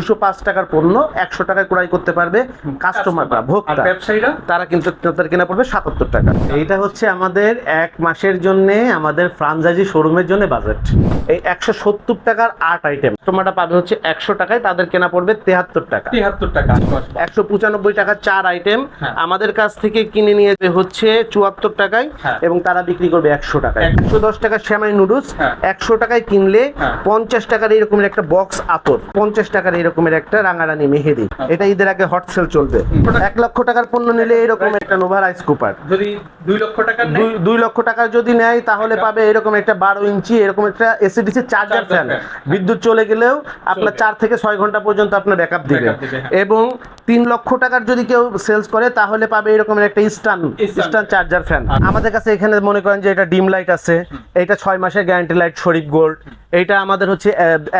দুইশো পাঁচ টাকার পণ্য একশো টাকায় ক্রয় করতে পারবে কাস্টমাররা ভোক্তা। ব্যবসায়ীরা? তারা কিন্তু তাদের কেনা পড়বে সাতাত্তর টাকা। এইটা হচ্ছে আমাদের এক মাসের জন্য আমাদের ফ্রাঞ্চাইজি শোরুমের জন্য বাজেট এই একশো সত্তর টাকার আট আইটেম কাস্টমাররা পাবে হচ্ছে একশো টাকায় তাদের কেনা পড়বে তেহাত্তর টাকা। তিয়াত্তর টাকা একশো পঁচানব্বই টাকার চার আইটেম হ্যাঁ। আমাদের কাছ থেকে কিনে নিয়ে হচ্ছে চুয়াত্তর টাকায় হ্যাঁ। এবং তারা বিক্রি করবে একশো টাকায়। একশো। দশ টাকার শ্যামাই নুডলস। একশো টাকায় কিনলে হ্যাঁ। পঞ্চাশ টাকার এরকমের একটা বক্স আতর। পঞ্চাশ টাকার এরকমের একটা রাঙারানি মেহেদি। এটা ঈদের আগে হট সেল চলবে। এক লক্ষ টাকার পণ্য নিলে এরকম একটা নোভা রাইস কুপার যদি দুই লক্ষ টাকা দুই লক্ষ টাকার যদি নেয় তাহলে পাবে এরকম একটা বারো ইঞ্চি এরকম একটা এসিডিসি চার্জার ফ্যান বিদ্যুৎ চলে গেলেও আপনার চার থেকে ছয় ঘণ্টা পর্যন্ত আপনার ব্যাকআপ দিবে। হ্যাঁ। এবং তিন লক্ষ টাকার যদি কেউ সেলস করে তাহলে পাবে এরকম একটা স্টান Instant। স্টান চার্জার ফ্যান আচ্ছা। আমাদের কাছে এখানে মনে করেন যে এটা ডিম লাইট আছে। এটা ছয় মাসের গ্যারান্টি লাইট শরীফ গোল্ড এটা আমাদের হচ্ছে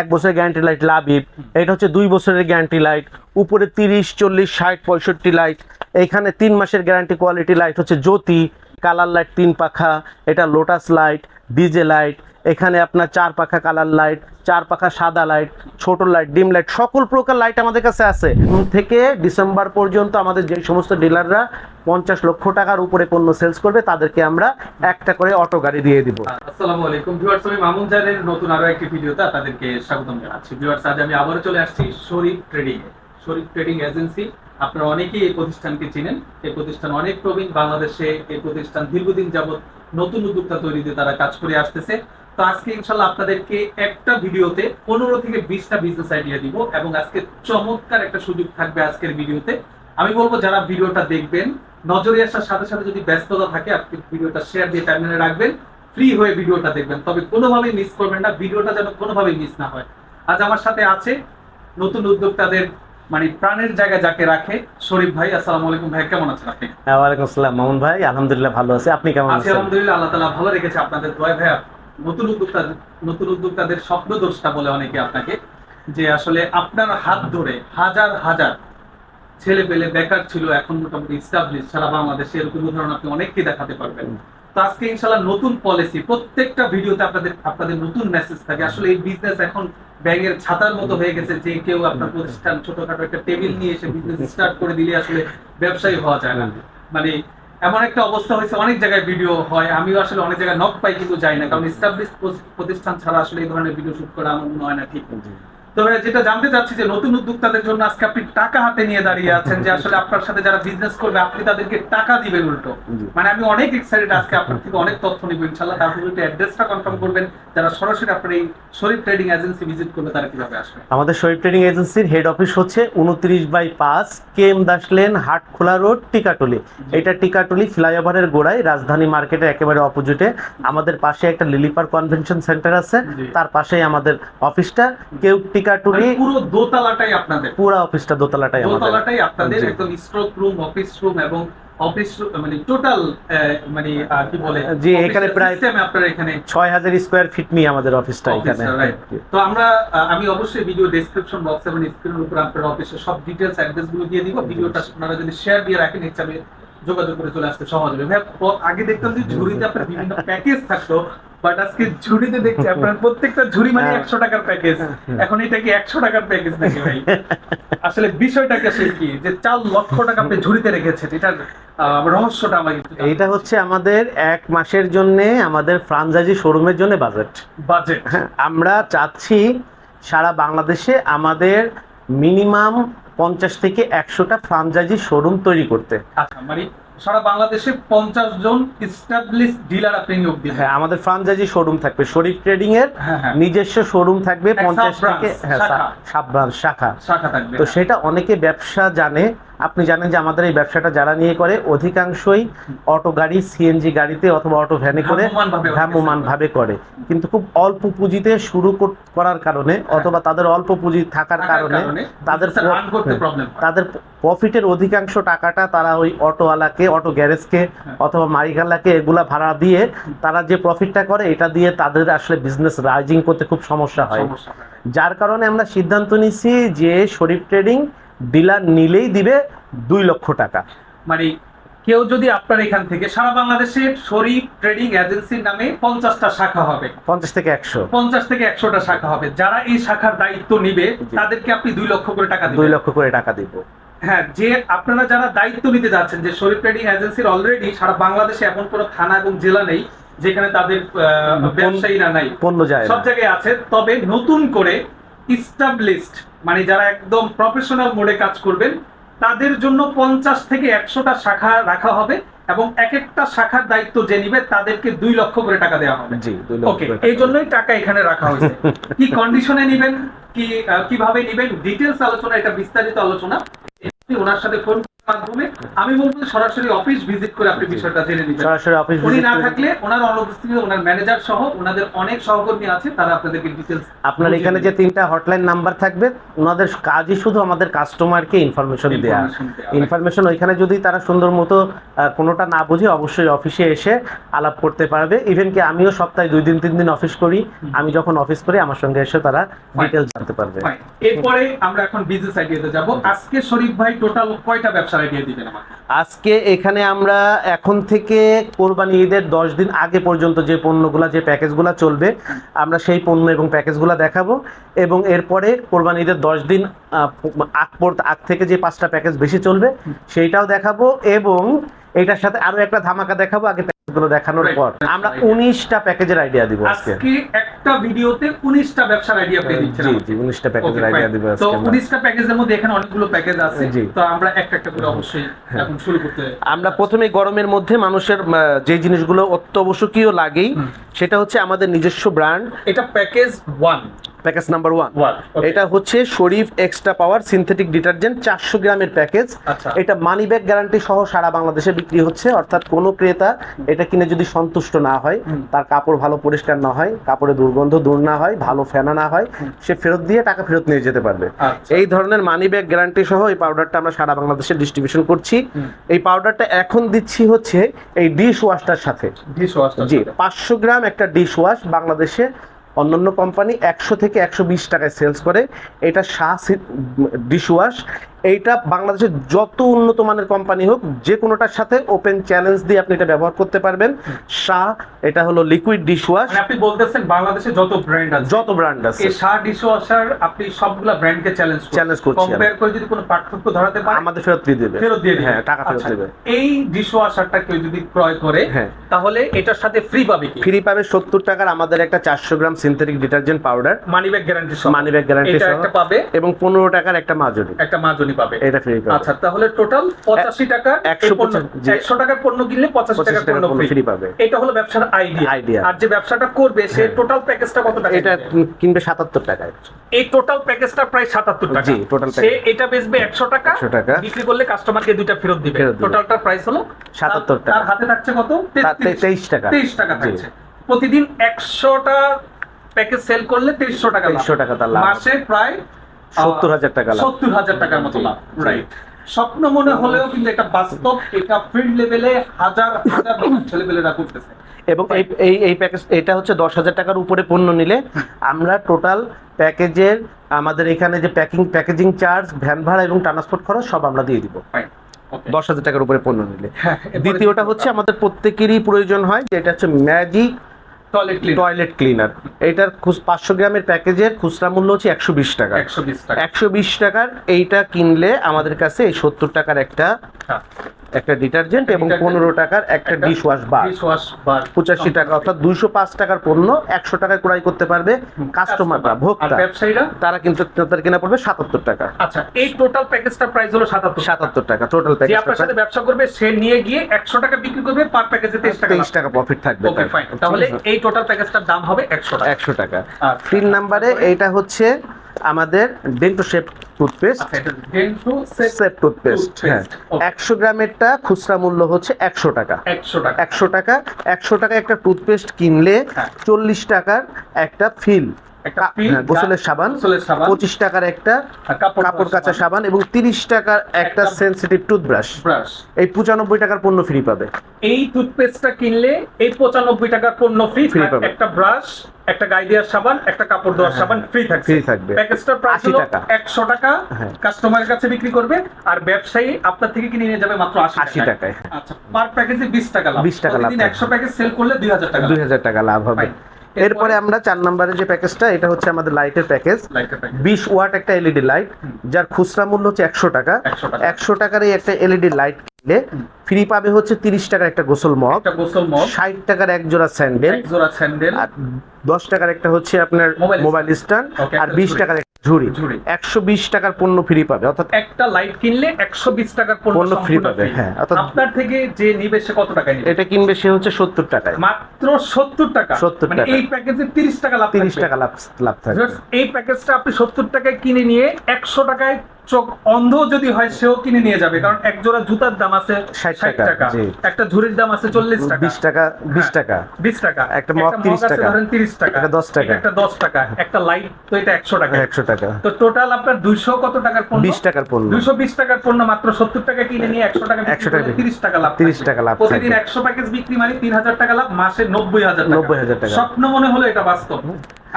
এক বছরের গ্যারান্টি লাইট লাভিব এটা হচ্ছে দুই বছরের গ্যারান্টি লাইট উপরে তিরিশ, চল্লিশ, ষাট, পঁয়ষট্টি লাইট এখানে তিন মাসের গ্যারান্টি কোয়ালিটি লাইট হচ্ছে জ্যোতি কালার লাইট তিন পাখা, এটা লোটাস লাইট ডিজে লাইট এখানে আপনার চার পাখা কালার লাইট চার পাখা সাদা লাইট ছোট লাইট ডিম লাইট সকল প্রকার লাইট আমাদের কাছে আছে। থেকে ডিসেম্বর পর্যন্ত আমাদের যে সমস্ত ডিলাররা পঞ্চাশ লক্ষ টাকার উপরে পণ্য সেলস করবে, তাদেরকে আমরা একটা করে অটো গাড়ি দিয়ে দিব। আসসালামু আলাইকুম। ভিউয়ার্স আমি মামুন জানের নতুন আরও একটি ভিডিওতে আপনাদেরকে স্বাগতম জানাচ্ছি। ভিউয়ার্স আজ আমি আবারও চলে আসছি Sharif trading Sharif trading agency আপনারা অনেকেই এই প্রতিষ্ঠানকে চিনেন। এই প্রতিষ্ঠান অনেক প্রবীণ। বাংলাদেশে এই প্রতিষ্ঠান দীর্ঘদিন যাবত নতুন উদ্যোক্তা তৈরিতে তারা কাজ করে আসতেছে। তো আজকে ইনশাল্লাহ আপনাদেরকে একটা ভিডিওতে পনেরো থেকে বিশটা বিজনেস আইডিয়া দিব এবং আজকে চমৎকার একটা সুযোগ থাকবে আজকের ভিডিওতে। আমি বলব যারা ভিডিওটা দেখবেন নজরে আসার সাথে সাথে যদি ব্যস্ততা থাকে আপনি ভিডিওটা শেয়ার দিয়ে টাইমলাইনে রাখবেন ফ্রি হয়ে ভিডিওটা দেখবেন। তবে কোনোভাবেই মিস করবেন না ভিডিওটা যেন কোনোভাবেই মিস না হয়। আজ আমার সাথে আছে নতুন উদ্যোক্তাদের মানে প্রাণের জায়গা যাকে রাখে শরীফ ভাই। আসসালামু আলাইকুম ভাই কেমন আছেন আপনি? ওয়ালাইকুম আসসালাম। মামুন ভাই আলহামদুলিল্লাহ ভালো আছে। আপনি কেমন আছি আছেন? আলহামদুলিল্লাহ আল্লাহ তালা ভালো রেখেছে আপনাদের দোয়া ভাইয়া নতুন উদ্যোক্তা নতুন উদ্যোক্তাদের স্বপ্ন দোষটা বলে অনেকে আপনাকে যে আসলে আপনার হাত ধরে হাজার হাজার ছেলে পেলে বেকার ছিল এখন মোটামুটি স্টাবলিশ সারা বাংলাদেশে এরকম উদাহরণ আপনি অনেককে দেখাতে পারবেন। তো আজকে ইনশাল্লাহ নতুন পলিসি প্রত্যেকটা ভিডিওতে আপনাদের আপনাদের নতুন মেসেজ থাকে। আসলে এই বিজনেস এখন ব্যাঙের ছাতার মতো হয়ে গেছে যে কেউ আপনার প্রতিষ্ঠান ছোটখাটো একটা টেবিল নিয়ে এসে বিজনেস স্টার্ট করে দিলে আসলে ব্যবসায়ী হওয়া যায় না। মানে এমন একটা অবস্থা হয়েছে, অনেক জায়গায় ভিডিও হয়, আমিও আসলে অনেক জায়গায় নক পাই কিন্তু যাই না, কারণ প্রতিষ্ঠান ছাড়া আসলে এই ধরনের ভিডিও শুট করা আমার মনে হয় না ঠিক। তবে যেটা জানতে চাচ্ছি যে নতুন উদ্যোক্তাদের জন্য আজকে আপনি টাকা হাতে নিয়ে দাঁড়িয়ে আছেন যে আসলে আপনার সাথে যারা বিজনেস করবে আপনি তাদেরকে টাকা দিবেন উল্টো। মানে আমি অনেক এক্সাইটেড আজকে আপনার থেকে অনেক তথ্য নিব ইনশাল্লাহ তারপর একটু অ্যাড্রেসটা কনফার্ম করবেন যারা সরাসরি আপনার এই শরীফ ট্রেডিং এজেন্সি ভিজিট করবে তারা কীভাবে আসবে? আমাদের শরীফ ট্রেডিং এজেন্সির হেড অফিস হচ্ছে উনত্রিশ বাই পাঁচ K M Das lane Hatkhola road Tikatuli. এটা টিকাটুলি ফ্লাইওভারের গোড়ায় রাজধানী মার্কেটের একেবারে অপোজিটে আমাদের পাশে একটা লিলিপার কনভেনশন সেন্টার আছে তার পাশেই আমাদের অফিসটা কেউ টিকাটুলি মানে পুরো দোতলাটাই আপনাদের। পুরো অফিসটা দোতলাটাই আমাদের। দোতলাটাই আপনাদের একদম স্ট্রোক রুম অফিস রুম এবং অফিস মানে টোটাল মানে কি বলে? জি, এখানে প্রায়- আপনার এখানে ছয় হাজার স্কোয়ার ফিট নিয়ে আমাদের অফিসটা এখানে। তো আমরা আমি অবশ্যই ভিডিও ডেসক্রিপশন বক্স এবং স্ক্রিনের উপর আপনার অফিসের সব ডিটেলস অ্যাড্রেসগুলো দিয়ে দিব। ভিডিওটা আপনারা যদি শেয়ার দিয়ে রাখেন হিসাবে যোগাযোগ করে চলে আসতে সহজ হবে। ভাই আগে দেখতাম যে ঝুড়িতে আপনার বিভিন্ন প্যাকেজ থাকতো। বাট আজকে ঝুড়িতে দেখছি আপনার প্রত্যেকটা ঝুড়ি মানে হ্যাঁ। একশো টাকার প্যাকেজ এখন এটা কি একশো টাকার প্যাকেজ নাকি ভাই? আসলে কি যে চার লক্ষ টাকা আপনি ঝুড়িতে রেখেছেন এটার রহস্যটা আমাকে এইটা হচ্ছে আমাদের এক মাসের জন্য আমাদের ফ্রাঞ্চাইজি শোরুমের জন্য বাজেট বাজেট হ্যাঁ, আমরা চাচ্ছি সারা বাংলাদেশে আমাদের মিনিমাম পঞ্চাশ থেকে একশোটা ফ্রাঞ্চাইজি শোরুম তৈরি করতে। আচ্ছা মানে সারা বাংলাদেশে পঞ্চাশ জন ইস্টাবলিশ ডিলার আপনি নিয়োগ দিবেন। হ্যাঁ আমাদের ফ্রাঞ্চাইজি শোরুম থাকবে। শরীফ ট্রেডিং এর হ্যাঁ হ্যাঁ। নিজস্ব শোরুম থাকবে পঞ্চাশ sub-branch, থেকে হ্যাঁ শাখা। শাখা। শাখা থাকবে তো সেটা অনেকে ব্যবসা জানে আপনি জানেন যে আমাদের এই ব্যবসাটা যারা নিয়ে করে অধিকাংশই অটো গাড়ি সিএনজি গাড়িতে অথবা অটো ভ্যানে করে ভ্রাম্যমানভাবে ভ্রাম্যমান ভাবে করে। কিন্তু খুব অল্প পুঁজিতে শুরু করার কারণে অথবা তাদের অল্প পুঁজি থাকার কারণে তাদের তাদের হ্যাঁ। প্রফিটের অধিকাংশ টাকাটা তারা ওই অটোওয়ালাকে অটো গ্যারেজকে হ্যাঁ। অথবা মারিগালাকে এগুলা ভাড়া দিয়ে তারা যে প্রফিটটা করে এটা দিয়ে তাদের আসলে বিজনেস রাইজিং করতে খুব সমস্যা হয়। যার কারণে আমরা সিদ্ধান্ত নিচ্ছি যে শরীফ ট্রেডিং ডিলার নিলেই দিবে দুই লক্ষ টাকা। মানে কেউ যদি আপনার এখান থেকে সারা বাংলাদেশে শরীফ ট্রেডিং এজেন্সির নামে পঞ্চাশটা শাখা হবে। পঞ্চাশ থেকে একশো। পঞ্চাশ থেকে একশোটা শাখা হবে। যারা এই শাখার দায়িত্ব নিবে তাদেরকে আপনি দুই লক্ষ করে টাকা দুই লক্ষ করে টাকা দিব। হ্যাঁ যে আপনারা যারা দায়িত্ব নিতে যাচ্ছেন যে শরীফ ট্রেডিং এজেন্সির অলরেডি সারা বাংলাদেশে এমন কোনো থানা এবং জেলা নেই যেখানে তাদের ব্যবসায়ীরা নাই পণ্য যায় সব জায়গায় আছে তবে নতুন করে ইস্টাবলিশড মানে যারা একদম প্রফেশনাল মোডে কাজ করবেন তাদের জন্য পঞ্চাশ থেকে একশোটা শাখা রাখা হবে এবং এক একটা শাখার দায়িত্ব যে নিবে তাদেরকে দুই লক্ষ করে টাকা দেওয়া হবে। ওকে এই জন্যই টাকা এখানে রাখা হয়েছে। কি কন্ডিশনে নিবেন কি কীভাবে নিবেন? ডিটেলস আলোচনা এটা বিস্তারিত আলোচনা। ওনার সাথে ফোন মাধ্যমে আমি বলব সরাসরি অফিস ভিজিট করে আপনি বিষয়টা জেনে নিবেন। সরাসরি অফিস উনি না থাকলে ওনার অনুপস্থিতিতে ওনার ম্যানেজার সহ ওনাদের অনেক সহকর্মী আছে তারা আপনাদেরকে ডিটেলস আপনার এখানে যে তিনটা হটলাইন নাম্বার থাকবে ওনাদের কাজই শুধু আমাদের কাস্টমারকে ইনফরমেশন ইনফরমেশন ওইখানে যদি তারা সুন্দর মতো কোনোটা না বুঝে অবশ্যই অফিসে এসে আলাপ করতে পারবে। ইভেন কি আমিও সপ্তাহে দুই দিন তিন দিন অফিস করি। আমি যখন অফিস করি আমার সঙ্গে এসে তারা ডিটেলস জানতে পারবে। এরপরে আমরা এখন বিজনেস আইডিয়াতে যাব। আজকে শরীফ ভাই টোটাল কয়টা আজকে এখানে আমরা এখন থেকে কোরবানি ঈদের দশ দিন আগে পর্যন্ত যে পণ্যগুলো, যে প্যাকেজগুলো চলবে, আমরা সেই পণ্য এবং প্যাকেজগুলো দেখাবো। এবং এরপরে কোরবানি ঈদের দশ দিন আগ পর- আগ থেকে যে পাঁচটা প্যাকেজ বেশি চলবে, সেইটাও দেখাবো। এবং এটার সাথে আরও একটা ধামাকা দেখাবো। আগে প্যাকেজগুলো দেখানোর পর আমরা উনিশটা প্যাকেজের আইডিয়া দিব আজকে। একটা ভিডিওতে উনিশটা ব্যবসার আইডিয়া পেয়ে দিচ্ছেন জি জি উনিশটা প্যাকেজের আইডিয়া দিব আজকে। উনিশটা প্যাকেজের মধ্যে এখানে অনেকগুলো প্যাকেজ আছে। জি। তো আমরা একটা একটা করে অবশ্যই এখন শুরু করতে আমরা প্রথমে গরমের মধ্যে মানুষের যে জিনিসগুলো অত্যাবশ্যকীয় লাগেই সেটা হচ্ছে আমাদের নিজস্ব ব্র্যান্ড এটা package one package number one এটা হচ্ছে Sharif extra power synthetic detergent চারশো গ্রামের প্যাকেজ আচ্ছা। এটা মানি ব্যাগ গ্যারান্টি সহ সারা বাংলাদেশে বিক্রি হচ্ছে অর্থাৎ কোনো ক্রেতা এটা কিনে যদি সন্তুষ্ট না হয় তার কাপড় ভালো পরিষ্কার না হয় কাপড়ে দুর্গন্ধ দূর না হয় ভালো ফেনা না হয় সে ফেরত দিয়ে টাকা ফেরত নিয়ে যেতে পারবে। আচ্ছা। এই ধরনের মানি ব্যাগ গ্যারান্টি সহ এই পাউডারটা আমরা সারা বাংলাদেশে ডিস্ট্রিবিউশন করছি। এই পাউডারটা এখন দিচ্ছি হচ্ছে এই ডিশ ওয়াশটার সাথে। ডিশ ওয়াশটা জি পাঁচশো গ্রাম একটা ডিশ ওয়াশ বাংলাদেশে অন্যান্য কোম্পানি একশো থেকে একশো বিশ টাকায় সেলস করে। এটা শাহ ডিশ ওয়াশ এইটা বাংলাদেশের যত উন্নত মানের কোম্পানি হোক যে কোনোটার সাথে ওপেন চ্যালেঞ্জ দিয়ে আপনি এটা ব্যবহার করতে পারবেন। শাহ এটা হলো লিকুইড ডিশ ওয়াশ আপনি বলতেছেন বাংলাদেশে যত ব্র্যান্ড আছে। যত ব্র্যান্ড আছে। এই শাহ ডিশ ওয়াশার আপনি সবগুলা ব্র্যান্ডকে চ্যালেঞ্জ Challenge করছি কম্পেয়ার করে যদি কোনো পার্থক্য ধরাতে পারেন আমাদের ফেরত দিয়ে দেবে। ফেরত দিয়ে হ্যাঁ টাকা ফেরত আচ্ছা, দেবে। এই ডিশ ওয়াশারটা কেউ যদি ক্রয় করে হ্যাঁ। তাহলে এটার সাথে ফ্রি পাবে কি? ফ্রি পাবে সত্তর টাকার আমাদের একটা চারশো গ্রাম synthetic detergent powder money back guarantee সহ। মানি ব্যাগ গ্যারান্টি সহ। এটা একটা পাবে। এবং পনেরো টাকার একটা মাজনি একটা মাজনি পাবে এটা ফ্রি পাবে আচ্ছা তাহলে টোটাল পঁচাশি টাকা একশো পঁচাশি, জি। একশো টাকার পণ্য কিনলে পঁচাশি পঁচাশি টাকার টাকার পণ্য পণ্য ফ্রি পাবে এটা হলো ব্যবসার আইডিয়া Idea। আর যে ব্যবসাটা করবে সে। টোটাল প্যাকেজটা কত টাকা এটা কিনবে? কিনবে সাতাত্তর টাকায় এই টোটাল প্যাকেজটা প্রায় সাতাত্তর টাকা জি, total সে এটা বেচবে একশো টাকা 100 টাকা। বিক্রি করলে কাস্টমারকে দুইটা ফেরত দিবে দিবে। প্রাইস হলো 77 টাকা। তার হাতে থাকছে কত তার তে- 23 টাকা। তেইশ টাকা থাকছে প্রতিদিন একশোটা প্যাকেজ সেল করলে তেইশশো টাকা লাভ। 2300 টাকা তার লাভ। মাসে প্রায় সত্তর হাজার টাকা সত্তর হাজার টাকার মতো লাভ রাইট স্বপ্ন মনে হলেও কিন্তু এটা বাস্তব এটা ফিল্ড লেভেলে হাজার হাজার ছেলেপেলেরা করতেছে এবং এই এই এই প্যাকেজ এটা হচ্ছে দশ হাজার টাকার উপরে পণ্য নিলে আমরা টোটাল প্যাকেজের আমাদের এখানে যে প্যাকিং প্যাকেজিং চার্জ ভ্যান ভাড়া এবং ট্রান্সপোর্ট খরচ সব আমরা দিয়ে দিব। দশ হাজার টাকার উপরে পণ্য নিলে। হ্যাঁ, দ্বিতীয়টা হচ্ছে আমাদের প্রত্যেকেরই প্রয়োজন হয় যেটা হচ্ছে ম্যাজিক টয়লেট ক্লিনার এটার পাঁচশো গ্রামের প্যাকেজের খুচরা মূল্য হচ্ছে একশো বিশ টাকা। একশো বিশ টাকা। একশো বিশ টাকার এইটা কিনলে আমাদের কাছে এই সত্তর টাকার একটা হ্যাঁ। একটা ডিটারজেন্ট এবং পনেরো টাকার একটা ডিশ ওয়াশ বার পঁচাশি টাকা অর্থাৎ দুইশো পাঁচ টাকার পণ্য একশো টাকায় ক্রয় করতে পারবে কাস্টমাররা ভোক্তা। ব্যবসায়ীরা? তারা কিন্তু তাদের কেনা পড়বে সাতাত্তর টাকা। আচ্ছা এই টোটাল প্যাকেজটার প্রাইস হলো সাতাত্তর সাতাত্তর টাকা টোটাল যে আপনার সাথে ব্যবসা করবে সে নিয়ে গিয়ে একশো টাকা বিক্রি করবে পার প্যাকেজে তেইশ টাকা তেইশ টাকা প্রফিট থাকবে তাহলে এই টোটাল প্যাকেজটার দাম হবে একশো টাকা। একশো টাকা। আচ্ছা। তিন নাম্বারে এইটা হচ্ছে আমাদের ডেন্টু শেপ টুথপেস্ট। আচ্ছা সেপ টুথপেস্ট হ্যাঁ. একশো গ্রামেরটা খুচরা মূল্য হচ্ছে একশো টাকা। একশো টাকা। একশো টাকা একশো টাকা একটা টুথপেস্ট কিনলে হ্যাঁ। চল্লিশ টাকার একটা ফিল। একটা হ্যাঁ, গোসলের সাবান পঁচিশ টাকার একটা কাপড় কাচা সাবান এবং তিরিশ টাকার একটা সেন্সিটিভ টুথব্রাশ এই পঁচানব্বই টাকার পণ্য ফ্রি পাবে এই টুথপেস্টটা কিনলে এই পঁচানব্বই টাকার পণ্য ফ্রি Free পাবে। একটা ব্রাশ একটা গায়ে দেওয়ার সাবান একটা কাপড় দেওয়ার হ্যাঁ, সাবান ফ্রি থাকবে free থাকবে। প্যাকেজটার প্রাইস হলো টাকা। একশো টাকা হ্যাঁ। কাস্টমারের কাছে বিক্রি করবে আর ব্যবসায়ী আপনার থেকে কিনে নিয়ে যাবে মাত্র আশি আশি টাকায় আচ্ছা পার প্যাকেজে বিশ টাকা লাভ 20 টাকা লাভ প্রতিদিন থাকবে। একশো প্যাকেজ সেল করলে দুই হাজার টাকা দুই হাজার টাকা লাভ হবে. এরপরে আমরা চার নম্বরের যে প্যাকেজটা এটা হচ্ছে আমাদের লাইটের প্যাকেজ বিশ ওয়াট একটা এলইডি লাইট যার খুচরা মূল্য হচ্ছে একশো টাকা। একশো টাকা। একশো টাকার এই একটা এলইডি লাইট কিনলে ফ্রি পাবে হচ্ছে তিরিশ টাকার একটা গোসল মগ একটা গোসল মগ ষাট টাকার এক জোড়া স্যান্ডেল এক জোড়া স্যান্ডেল আর দশ টাকার একটা হচ্ছে আপনার মোবাইল স্ট্যান্ড আর বিশ। টাকার একটা ঝুড়ি। একশো বিশ টাকার পণ্য ফ্রি পাবে অর্থাৎ একটা লাইট কিনলে একশো বিশ টাকার পণ্য সম্পূর্ণ পাবে, হ্যাঁ, অর্থাৎ- আপনার থেকে যে নিবে সে কত টাকায় নিবে এটা কিনবে সে হচ্ছে সত্তর টাকায় মাত্র সত্তর টাকা 70 মানে টাকা। এই প্যাকেজে তিরিশ টাকা লাভ তিরিশ। টাকা লাভ লাভ থাকবে এই প্যাকেজটা আপনি সত্তর টাকায় কিনে নিয়ে একশো টাকায় চোখ অন্ধ যদি হয় সেও কিনে নিয়ে যাবে কারণ এক জোড়া জুতার দাম আছে ষাট টাকা, একটা ঝুড়ির দাম আছে চল্লিশ টাকা বিশ টাকা বিশ হ্যাঁ। টাকা বিশ টাকা একটা মগ 30 আছে টাকা। ধরেন তিরিশ টাকা একটা 10 টাকা। একটা দশ টাকা একটা লাইট তো এটা একশো টাকা একশো টাকা তো টোটাল আপনার দুইশো কত টাকার পণ্য বিশ টাকার পণ্য দুইশো বিশ টাকার পণ্য মাত্র সত্তর টাকা কিনে নিয়ে একশো টাকা 100 টাকা। তিরিশ টাকা লাভ 30 থাকবে। টাকা লাভ প্রতিদিন একশো প্যাকেজ বিক্রি মানে তিন হাজার টাকা লাভ মাসে নব্বই হাজার টাকা 90,000 টাকা। স্বপ্ন মনে হলো এটা বাস্তব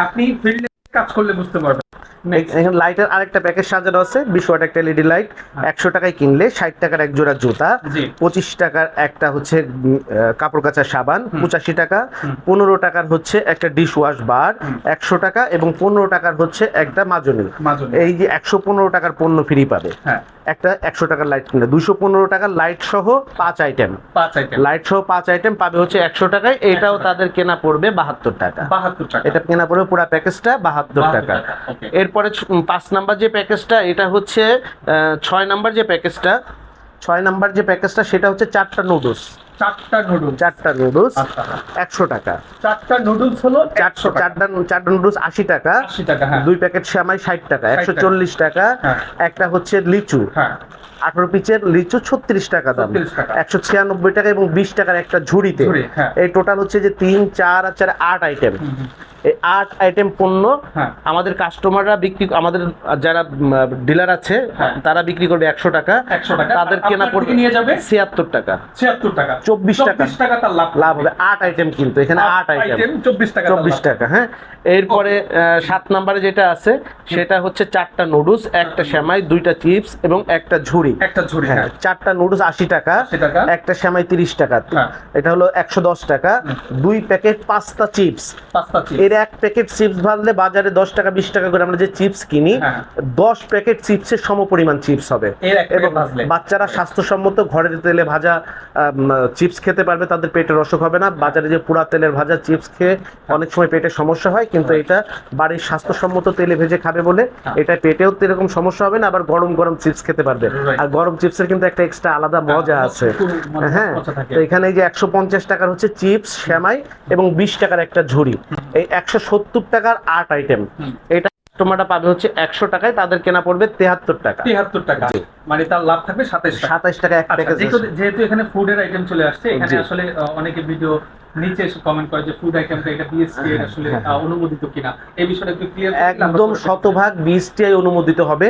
আপনি ফিল্ডে কাজ করলে বুঝতে পারবেন. এখানে লাইটের আরেকটা প্যাকেজ সাজানো আছে বিশ ওয়াট একটা এলইডি লাইট হ্যাঁ। একশো টাকায় কিনলে ষাট টাকার এক জোড়া জুতা পঁচিশ টাকার একটা হচ্ছে কাপড় কাচা সাবান পঁচাশি টাকা পনেরো টাকার হচ্ছে একটা ডিশ ওয়াশ বার একশো টাকা এবং পনেরো টাকার হচ্ছে একটা মাজনি। এই যে একশো পনেরো টাকার পণ্য ফ্রি পাবে। হ্যাঁ। একটা একশো টাকার লাইট কিনলে। দুশো পনেরো টাকার লাইট সহ পাঁচ আইটেম পাঁচ আইটেম লাইট সহ পাঁচ আইটেম পাবে হচ্ছে একশো টাকায়। এটাও তাদের কেনা পড়বে বাহাত্তর টাকা। বাহাত্তর টাকা। এটা কেনা পড়বে পুরো প্যাকেজটা বাহাত্তর টাকা। ওকে এরপরে পাঁচ নাম্বার যে প্যাকেজটা এটা হচ্ছে ছয় নাম্বার যে প্যাকেজটা ছয় নাম্বার যে প্যাকেজটা সেটা হচ্ছে চারটা নুডলস চারটা নুডলস চারটা নুডলস আচ্ছা একশো টাকা। চারটা নুডলস হলো চারশো চারটা চারটা নুডলস আশি টাকা। আশি টাকা হ্যাঁ। দুই প্যাকেট শ্যামাই ষাট টাকা একশো চল্লিশ টাকা হ্যাঁ। একটা হচ্ছে লিচু। হ্যাঁ। আঠারো পিচের লিচু ছত্রিশ টাকা দাম। একশো ছিয়ানব্বই টাকা এবং বিশ টাকার একটা ঝুড়িতে। এই টোটাল হচ্ছে যে তিন চার আর চার আট আইটেম। এই আট আইটেম পণ্য হ্যাঁ। আমাদের কাস্টমাররা বিক্রি আমাদের যারা ডিলার আছে হ্যাঁ। তারা বিক্রি করবে একশো টাকা। তাদের কেনা পড়বে নিয়ে যাবে ছিয়াত্তর টাকা। ছিয়াত্তর টাকা। 24 টাকা। টাকা তার লাভ লাভ হবে। আট আইটেম কিন্তু এখানে আট আইটেম চব্বিশ টাকা চব্বিশ টাকা হ্যাঁ। এরপরে সাত নাম্বারে যেটা আছে সেটা হচ্ছে চারটা নুডলস একটা সেমাই দুইটা চিপস এবং একটা ঝুড়ি। একটা ঝুড়ি হ্যাঁ হ্যাঁ। চারটা নুডলস আশি টাকা একটা সেমাই তিরিশ টাকা। এটা হলো একশো দশ টাকা। দুই প্যাকেট পাস্তা চিপস পাঁচটা চিপস এর এক প্যাকেট চিপস ভাবলে বাজারে দশ টাকা বিশ টাকা করে আমরা যে চিপস কিনি হ্যাঁ। দশ প্যাকেট চিপসের সম পরিমাণ চিপস হবে। এবং বাচ্চারা স্বাস্থ্যসম্মত ঘরের তেলে ভাজা চিপস খেতে পারবে তাদের পেটের অসুখ হবে না। বাজারে যে পুরা তেলের ভাজা চিপস খেয়ে অনেক সময় পেটে সমস্যা হয় কিন্তু এটা বাড়ির স্বাস্থ্যসম্মত তেলে ভেজে খাবে বলে হ্যাঁ। এটা পেটেও তো এরকম সমস্যা হবে না আবার গরম গরম চিপস খেতে পারবে। আর গরম চিপসের কিন্তু একটা এক্সট্রা আলাদা মজা হ্যাঁ, আছে। মানে হ্যাঁ তো এখানে এই যে একশো পঞ্চাশ টাকার হচ্ছে চিপস শ্যামাই এবং বিশ টাকার একটা ঝুড়ি। এই একশো সত্তর টাকার আট আইটেম এটা কাস্টমারটা পাবে হচ্ছে একশো টাকায় তাদের কেনা পড়বে তেহাত্তর টাকা। তিয়াত্তর টাকা। মানে তার লাভ থাকবে সাতাইশ টাকা। সাতাইশ টাকা এক আচ্ছা, প্যাকেজ যেহেতু- যেহেতু এখানে ফুডের আইটেম চলে আসছে এখানে আসলে অনেকে ভিডিও নিচে এসে কমেন্ট করে যে ফুড আইটেমটা এটা বিএসটি এর আসলে হ্যাঁ, অনুমোদিত কিনা। এই বিষয়টা একটু ক্লিয়ার একদম শতভাগ বিএসটিআই অনুমোদিত হবে।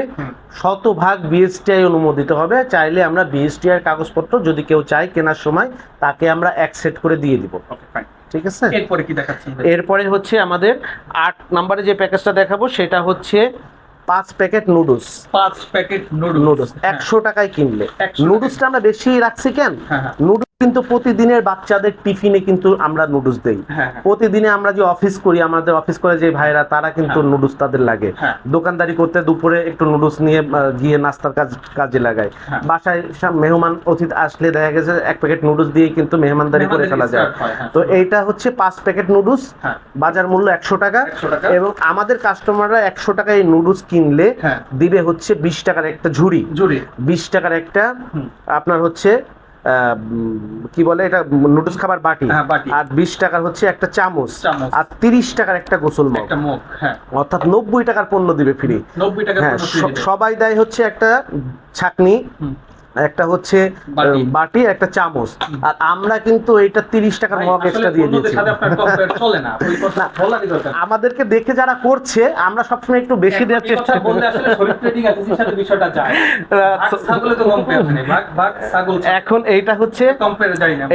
শতভাগ বিএসটিআই অনুমোদিত হবে। চাইলে আমরা বিএসটিআই কাগজপত্র যদি কেউ চায় কেনার সময় তাকে আমরা এক সেট করে দিয়ে দিব। ওকে ফাইন ঠিক আছে? এরপরে কি দেখাচ্ছেন এরপরে হচ্ছে আমাদের আট নম্বরে যে প্যাকেজটা দেখাবো সেটা হচ্ছে পাঁচ প্যাকেট নুডলস। পাঁচ প্যাকেট নুডলস। নুডলস। একশো টাকায় কিনলে। 100 নুডলসটা আমরা বেশি রাখছি কেন? হ্যাঁ হ্যাঁ। নুডলস কিন্তু প্রতিদিনের বাচ্চাদের টিফিনে কিন্তু আমরা নুডলস দেই। হ্যাঁ হ্যাঁ। প্রতিদিনে আমরা যে অফিস করি আমাদের অফিস করে যে ভাইরা তারা কিন্তু হ্যাঁ। নুডলস তাদের লাগে। দোকানদারি করতে দুপুরে একটু নুডলস নিয়ে গিয়ে নাস্তার কাজ কাজে লাগায়। বাসায় মেহমান অতিথি আসলে দেখা গেছে এক প্যাকেট নুডলস দিয়ে কিন্তু মেহমানদারি করে ফেলা যায়। তো এইটা হচ্ছে পাঁচ প্যাকেট নুডলস বাজার মূল্য একশো টাকা। এবং আমাদের কাস্টমাররা একশো টাকায় নুডলস কিনলে দিবে হচ্ছে বিশ টাকার একটা ঝুড়ি। জুড়ি বিশ টাকার একটা আপনার হচ্ছে কি বলে এটা নুডলস খাবার বাটি। হ্যাঁ, আর বিশ টাকার হচ্ছে একটা চামচ। আর তিরিশ টাকার একটা গোসল মগ। হ্যাঁ। অর্থাৎ নব্বই টাকার পণ্য দিবে ফ্রি হ্যাঁ। সবাই দেয় হচ্ছে একটা ছাকনি। একটা হচ্ছে বাটি। একটা চামচ। আর আমরা কিন্তু এটা তিরিশ টাকার মগ এক্সট্রা দিয়ে দিয়েছি। আমাদেরকে দেখে যারা করছে আমরা সবসময় একটু বেশি দেওয়ার চেষ্টা ছাগল এখন এইটা হচ্ছে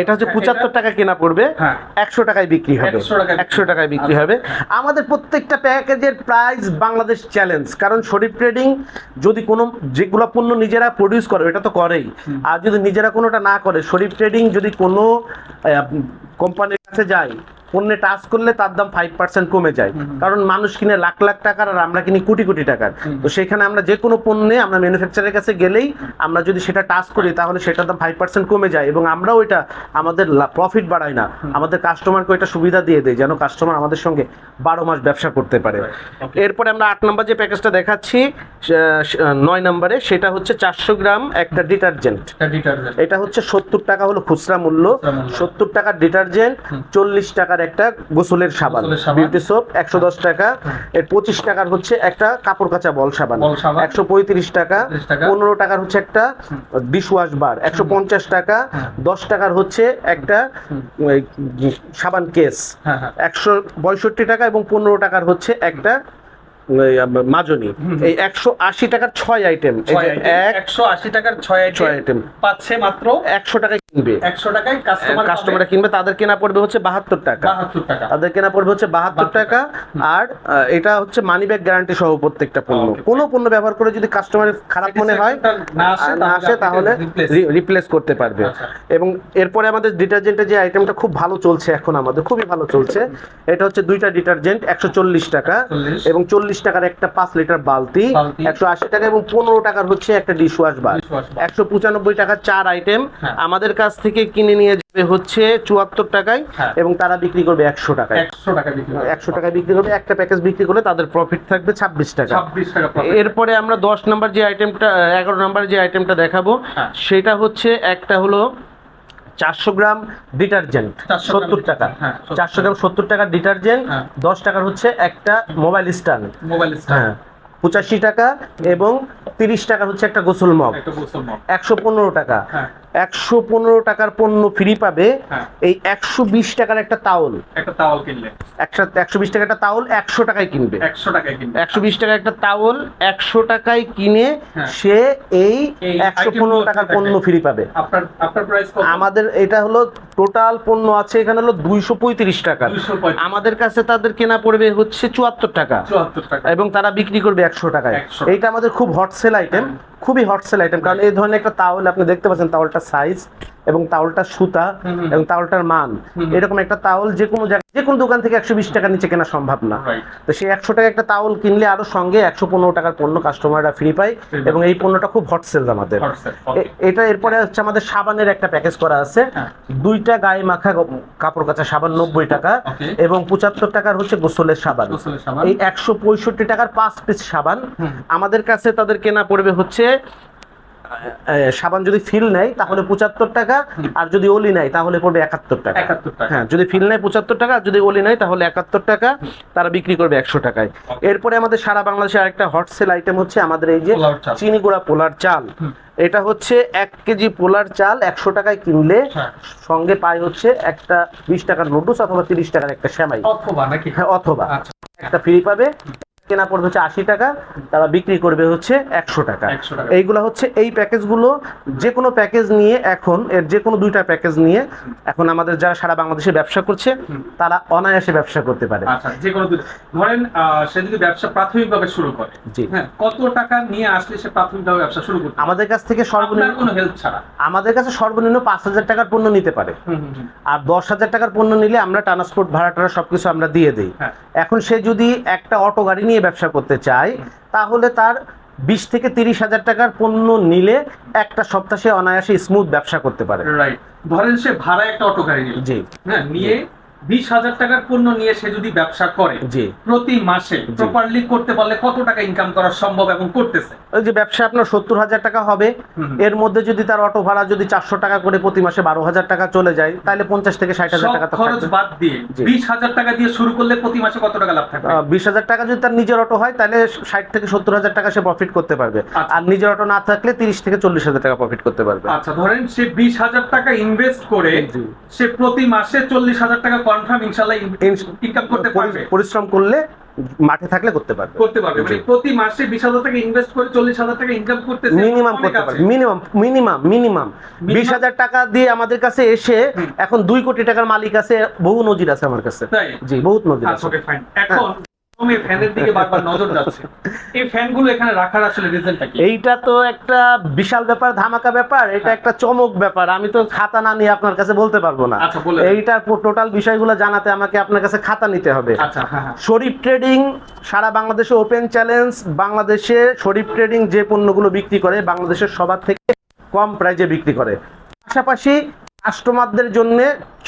এটা হচ্ছে পঁচাত্তর টাকা কেনা পড়বে হ্যাঁ। একশো টাকায় বিক্রি হবে। 100 টাকায় বিক্রি একশো টাকায় বিক্রি আচ্ছা। হবে। আমাদের প্রত্যেকটা প্যাকেজের প্রাইস বাংলাদেশ চ্যালেঞ্জ কারণ শরীফ ট্রেডিং যদি কোনো যেগুলো পণ্য নিজেরা প্রডিউস করে এটা তো করেই। আর যদি নিজেরা কোনোটা না করে শরীফ ট্রেডিং যদি কোনো কোম্পানির কাছে যায় পণ্যে টাচ করলে তার দাম ফাইভ পার্সেন্ট কমে যায়। কারণ মানুষ কিনে লাখ লাখ টাকার আর আমরা কিনি কোটি কোটি টাকার। তো সেখানে আমরা যে কোনো পণ্যে আমরা ম্যানুফ্যাকচারের কাছে গেলেই আমরা যদি সেটা টাচ করি তাহলে সেটার দাম ফাইভ পার্সেন্ট কমে যায় এবং আমরা ওইটা আমাদের প্রফিট বাড়াই না। আমাদের কাস্টমারকে ওইটা সুবিধা দিয়ে দেয় যেন কাস্টমার আমাদের সঙ্গে বারো মাস ব্যবসা করতে পারে। এরপরে আমরা আট নম্বর যে প্যাকেজটা দেখাচ্ছি নয় নম্বরে সেটা হচ্ছে চারশো গ্রাম একটা ডিটারজেন্ট এটা ডিটারজেন্ট এটা হচ্ছে সত্তর টাকা হলো খুচরা মূল্য। সত্তর টাকার ডিটারজেন্ট চল্লিশ টাকার একটা গোসলের সাবান। বিউটি সোপ একশো দশ টাকা। এর পঁচিশ টাকার হচ্ছে একটা কাপড় কাচা বল সাবান। একশো পঁয়ত্রিশ টাকা। 35 টাকা। পনেরো টাকার হচ্ছে একটা ডিশ ওয়াশ বার। একশো পঞ্চাশ টাকা। দশ টাকার হচ্ছে একটা সাবান কেস। হ্যাঁ হ্যাঁ। একশো পঁয়ষট্টি টাকা এবং পনেরো টাকার হচ্ছে একটা মাজনি। এই একশো আশি টাকার ছয় আইটেম। ছয় item, এক 180 টাকার ছয় ছয় আইটেম। পাচ্ছে মাত্র একশো টাকায় কিনবে। 100 টাকায় কাস্টমাররা কিনবে তাদের কেনা পড়বে হচ্ছে বাহাত্তর টাকা। 72 টাকা। তাদের কেনা পড়বে হচ্ছে বাহাত্তর টাকা। আর এটা হচ্ছে মানি ব্যাগ গ্যারান্টি সহ প্রত্যেকটা পণ্য। কোনো পণ্য ব্যবহার করে যদি কাস্টমারের খারাপ মনে হয় না আসে তাহলে রিপ্লেস করতে পারবে। আচ্ছা। এবং এরপরে আমাদের ডিটারজেন্টের যে আইটেমটা খুব ভালো চলছে এখন আমাদের খুবই ভালো চলছে। এটা হচ্ছে দুইটা ডিটারজেন্ট একশো চল্লিশ টাকা। এবং চল্লিশ টাকার একটা পাঁচ লিটার বালতি বালতি। একশো আশি টাকা এবং পনেরো টাকার হচ্ছে একটা ডিশ ওয়াশ বার একশো পঁচানব্বই টাকার চার আইটেম হ্যাঁ। আমাদের কাছ থেকে কিনে নিয়ে যাবে হচ্ছে চুয়াত্তর টাকায় হ্যাঁ। এবং তারা বিক্রি করবে একশো টাকায়। 100 টাকা বিক্রি একশো টাকায় বিক্রি করবে একটা প্যাকেজ বিক্রি করলে তাদের প্রফিট থাকবে ছাব্বিশ টাকা। 26 টাকা profit। এরপরে আমরা দশ নাম্বার যে আইটেমটা এগারো নাম্বার যে আইটেমটা দেখাবো হ্যাঁ। সেটা হচ্ছে একটা হলো চারশো গ্রাম ডিটারজেন্ট সত্তর টাকা। হ্যাঁ, 70 চারশো গ্রাম সত্তর টাকার ডিটারজেন্ট হ্যাঁ। দশ টাকার হচ্ছে একটা মোবাইল স্ট্যান্ড। মোবাইল হ্যাঁ পঁচাশি টাকা এবং তিরিশ টাকার হচ্ছে একটা গোসল মগ। একশো পনেরো টাকা। হ্যাঁ। একশো পনেরো টাকার পণ্য ফ্রি পাবে। হ্যাঁ। এই একশো বিশ টাকার একটা তাওল। একটা তাওয়াল কিনলে। একশো একশো বিশ টাকার একটা তাওল একশো টাকায় কিনবে। 100 টাকায় কিনবে। একশো বিশ টাকার একটা তাওল একশো টাকায় কিনে হ্যাঁ। সে এই একশো পনেরো টাকার পণ্য ফ্রি পাবে। আমাদের এটা হলো টোটাল পণ্য আছে এখানে হলো দুইশো পঁয়ত্রিশ টাকা। আমাদের কাছে তাদের কেনা পড়বে হচ্ছে চুয়াত্তর টাকা। এবং তারা বিক্রি করবে একশো টাকায়। 100 এইটা আমাদের খুব হট সেল আইটেম খুবই হট সেল আইটেম কারণ এই ধরনের একটা তাওল আপনি দেখতে পাচ্ছেন তাওলটার সাইজ এবং তাওলটার সুতা। এবং তাওলটার মান। এরকম একটা তাওল যে কোনো জায়গায় যে কোনো দোকান থেকে একশো বিশ টাকার নিচে কেনা সম্ভব না। তো সেই একশো টাকা একটা তাওল কিনলে আরও সঙ্গে একশো পনেরো টাকার পণ্য কাস্টমাররা ফ্রি পায় এবং এই পণ্যটা খুব হট সেল আমাদের। এটা এরপরে হচ্ছে আমাদের সাবানের একটা প্যাকেজ করা আছে। হ্যাঁ। দুইটা গায়ে মাখা কাপড় কাচা সাবান নব্বই টাকা এবং পঁচাত্তর টাকার হচ্ছে গোসলের সাবান। এই একশো পঁয়ষট্টি টাকার পাঁচ পিস সাবান। আমাদের কাছে তাদের কেনা পড়বে হচ্ছে সাবান যদি ফিল নেয় তাহলে পঁচাত্তর টাকা আর যদি ওলি নেয় তাহলে পড়বে একাত্তর টাকা। হ্যাঁ যদি ফিল নেয় পঁচাত্তর টাকা আর যদি ওলি নেয় তাহলে একাত্তর টাকা তারা বিক্রি করবে একশো টাকায়। এরপরে আমাদের সারা বাংলাদেশে আরেকটা হট সেল আইটেম হচ্ছে আমাদের এই যে চিনি গুঁড়া পোলার চাল। এটা হচ্ছে এক কেজি পোলার চাল একশো টাকায় কিনলে হ্যাঁ। সঙ্গে পায় হচ্ছে একটা বিশ টাকার নুডলস অথবা তিরিশ টাকার একটা সেমাই অথবা নাকি? হ্যাঁ, অথবা। আচ্ছা। একটা ফ্রি পাবে। কেনা পড়বে হচ্ছে আশি টাকা তারা বিক্রি করবে হচ্ছে একশো টাকা। 100 এইগুলো হচ্ছে এই প্যাকেজগুলো যে কোনো প্যাকেজ নিয়ে এখন এর যে কোনো দুইটা প্যাকেজ নিয়ে এখন আমাদের যারা সারা বাংলাদেশে ব্যবসা করছে তারা অনায়াসে ব্যবসা করতে পারে। আচ্ছা যে কোনো ধরেন সে যদি ব্যবসা প্রাথমিকভাবে শুরু করে জি। হ্যাঁ কত টাকা নিয়ে আসলে সে প্রাথমিকভাবে ব্যবসা শুরু করতে আমাদের কাছ থেকে সর্বনিম্ন কোনো হেল্প ছাড়া? আমাদের কাছে সর্বনিম্ন পাঁচ হাজার টাকার পণ্য নিতে পারে। আর দশ হাজার টাকার পণ্য নিলে আমরা ট্রান্সপোর্ট ভাড়া টাড়া সবকিছু আমরা দিয়ে দিই। হ্যাঁ। এখন সে যদি একটা অটো গাড়ি নিয়ে ব্যবসা করতে চায় তাহলে তার বিশ থেকে তিরিশ হাজার টাকার পণ্য নিলে একটা সপ্তাহে অনায়াসে স্মুথ ব্যবসা করতে পারে। রাইট ধরেন সে ভাড়া একটা অটো গাড়ি নিল। জি। হ্যাঁ নিয়ে বিশ হাজার টাকার পণ্য নিয়ে সে যদি ব্যবসা করে প্রতি মাসে প্রপারলি করতে পারলে কত টাকা ইনকাম করা সম্ভব এবং করতেছে? ওই যে ব্যবসা আপনার সত্তর হাজার টাকা হবে। এর মধ্যে যদি তার অটো ভাড়া যদি চারশো টাকা করে প্রতি মাসে বারো হাজার টাকা চলে যায় তাহলে পঞ্চাশ থেকে ষাট হাজার টাকা খরচ বাদ দিয়ে বিশ হাজার টাকা দিয়ে শুরু করলে প্রতি মাসে কত টাকা লাভ থাকবে? বিশ হাজার টাকা যদি তার নিজের অটো হয় তাহলে ষাট থেকে সত্তর হাজার টাকা সে প্রফিট করতে পারবে। আচ্ছা। আর নিজের অটো না থাকলে তিরিশ থেকে চল্লিশ হাজার টাকা প্রফিট করতে পারবে। আচ্ছা ধরেন সে বিশ হাজার টাকা ইনভেস্ট করে সে প্রতি মাসে চল্লিশ হাজার টাকা কনফার্ম ইনশাল্লাহ ইনকাম করতে পারবে। পরিশ্রম করলে মাঠে থাকলে করতে পারবে। করতে পারবে। মানে প্রতি মাসে বিশ হাজার টাকা ইনভেস্ট করে চল্লিশ হাজার টাকা ইনকাম করতে মিনিমাম করতে। পারবে। Minimum minimum minimum. বিশ হাজার টাকা দিয়ে আমাদের কাছে এসে এখন 2 কোটি টাকার মালিক আছে বহু নজির আছে আমার কাছে। তাই? জি বহুত নজির আচ্ছা আছে। ওকে ফাইন এখন ফ্যানের দিকে বারবার নজর যাচ্ছে। এই ফ্যানগুলো এখানে রাখার আসলে রিজনটা কি? এইটা তো একটা বিশাল ব্যাপার ধামাকা ব্যাপার এটা একটা চমক ব্যাপার। আমি তো খাতা না নিয়ে আপনার কাছে বলতে পারব না। আচ্ছা টোটাল বিষয়গুলো জানাতে আমাকে আপনার কাছে খাতা নিতে হবে। আচ্ছা হ্যাঁ হ্যাঁ। শরীফ ট্রেডিং সারা বাংলাদেশে ওপেন চ্যালেঞ্জ বাংলাদেশে শরীফ ট্রেডিং যে পণ্যগুলো বিক্রি করে বাংলাদেশের সবার থেকে কম প্রাইজে বিক্রি করে। পাশাপাশি কাস্টমারদের জন্য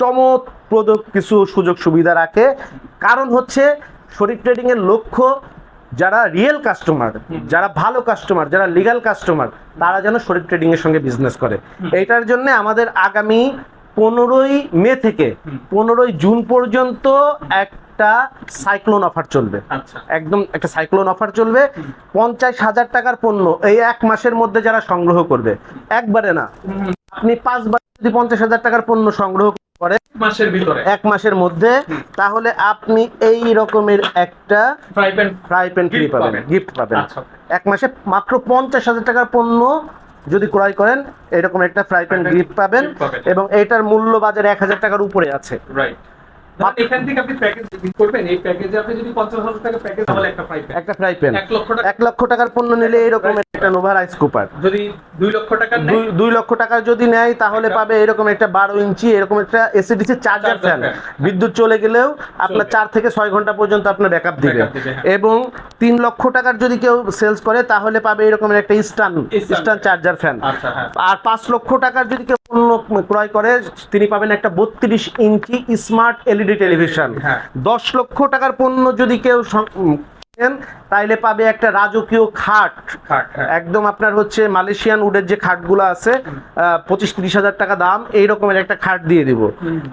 চমকপ্রদ কিছু সুযোগ সুবিধা রাখে। কারণ হচ্ছে শরীফ ট্রেডিং এর লক্ষ্য যারা রিয়েল কাস্টমার যারা ভালো কাস্টমার যারা লিগ্যাল কাস্টমার তারা যেন শরীফ ট্রেডিং এর সঙ্গে বিজনেস করে। এটার জন্য আমাদের আগামী পনেরোই মে থেকে পনেরোই জুন পর্যন্ত একটা সাইক্লোন অফার চলবে। আচ্ছা। একদম একটা সাইক্লোন অফার চলবে। পঞ্চাশ হাজার টাকার পণ্য এই এক মাসের মধ্যে যারা সংগ্রহ করবে। একবারে না। আপনি পাঁচবার যদি পঞ্চাশ হাজার টাকার পণ্য সংগ্রহ করে মাসের ভিতরে। এক মাসের মধ্যে। তাহলে আপনি এই রকমের একটা fry pan fry pan free পাবেন। গিফট পাবেন। আচ্ছা এক মাসে মাত্র পঞ্চাশ হাজার টাকার পণ্য যদি ক্রয় করেন এরকম একটা ফ্রাই প্যান গিফট পাবেন পাবেন। এবং এটার মূল্য বাজার এক হাজার টাকার উপরে আছে। রাইট এখান থেকে আপনি প্যাকেজ করবেন এই প্যাকেজে আপনি যদি পঞ্চাশ হাজার টাকা প্যাকেজ তাহলে একটা ফ্রাই প্যান একটা ফ্রাই প্যান এক লক্ষ টাকা এক লক্ষ টাকার পণ্য নিলে এরকম একটা নোভা রাইস কুপার যদি দুই লক্ষ টাকা দুই দুই লক্ষ টাকা যদি নেয় তাহলে পাবে এরকম একটা বারো ইঞ্চি এরকম একটা এসিডিসি চার্জার ফ্যান বিদ্যুৎ চলে গেলেও আপনার চার থেকে ছয় ঘণ্টা পর্যন্ত আপনার ব্যাকআপ দিবে। হ্যাঁ। এবং তিন লক্ষ টাকার যদি কেউ সেলস করে তাহলে পাবে এরকম একটা স্টান স্টান চার্জার ফ্যান আচ্ছা আর পাঁচ লক্ষ টাকার যদি কেউ পণ্য ক্রয় করে তিনি পাবেন একটা বত্রিশ ইঞ্চি স্মার্ট এলইডি টেলিভিশন। হ্যাঁ। দশ লক্ষ টাকার পণ্য যদি কেউ তাইলে পাবে একটা রাজকীয় খাট। হ্যাঁ। একদম আপনার হচ্ছে মালয়েশিয়ান উডের যে খাটগুলো আছে পঁচিশ তিরিশ হাজার টাকা দাম এই রকমের একটা খাট দিয়ে দিব।